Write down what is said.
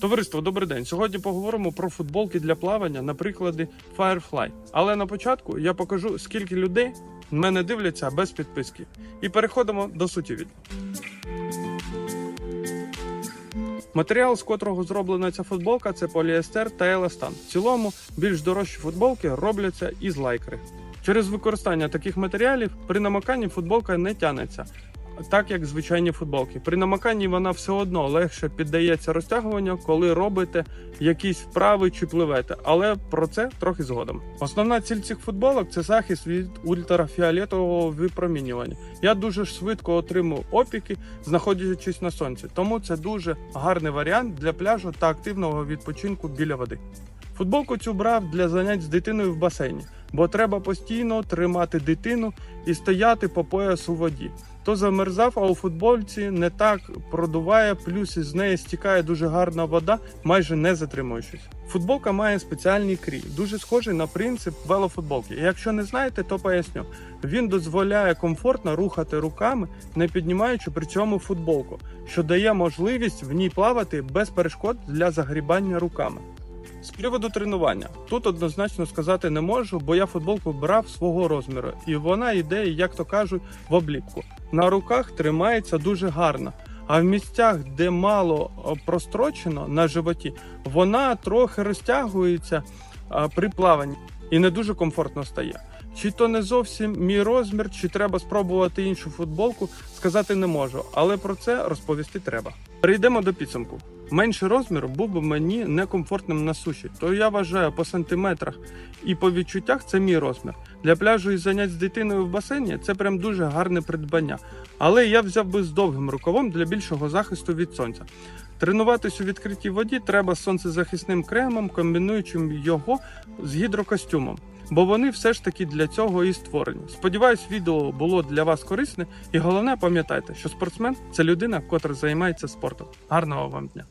Товариство, добрий день. Сьогодні поговоримо про футболки для плавання на прикладі Firefly. Але на початку я покажу, скільки людей мене дивляться без підписки. І переходимо до суті відео. Матеріал, з котрого зроблена ця футболка, це поліестер та еластан. В цілому більш дорожчі футболки робляться із лайкри. Через використання таких матеріалів при намоканні футболка не тянеться, так як звичайні футболки. При намоканні вона все одно легше піддається розтягуванню, коли робите якісь вправи чи пливете, але про це трохи згодом. Основна ціль цих футболок це захист від ультрафіолетового випромінювання. Я дуже швидко отримую опіки, знаходячись на сонці, тому це дуже гарний варіант для пляжу та активного відпочинку біля води. Футболку цю брав для занять з дитиною в басейні, бо треба постійно тримати дитину і стояти по пояс у воді. То замерзав, а у футболці не так продуває, плюс із неї стікає дуже гарна вода, майже не затримуючись. Футболка має спеціальний крій, дуже схожий на принцип велофутболки. Якщо не знаєте, то поясню. Він дозволяє комфортно рухати руками, не піднімаючи при цьому футболку, що дає можливість в ній плавати без перешкод для загрібання руками. З приводу тренування тут однозначно сказати не можу, бо я футболку брав свого розміру, і вона йде, як то кажуть, в обліпку. На руках тримається дуже гарно. А в місцях, де мало прострочено на животі, вона трохи розтягується при плаванні і не дуже комфортно стає. Чи то не зовсім мій розмір, чи треба спробувати іншу футболку, сказати не можу, але про це розповісти треба. Перейдемо до підсумку. Менший розмір був би мені некомфортним на суші, то я вважаю по сантиметрах і по відчуттях це мій розмір. Для пляжу і занять з дитиною в басейні це прям дуже гарне придбання. Але я взяв би з довгим рукавом для більшого захисту від сонця. Тренуватись у відкритій воді треба з сонцезахисним кремом, комбінуючи його з гідрокостюмом. Бо вони все ж таки для цього і створені. Сподіваюсь, відео було для вас корисне, і головне пам'ятайте, що спортсмен це людина, котра займається спортом. Гарного вам дня!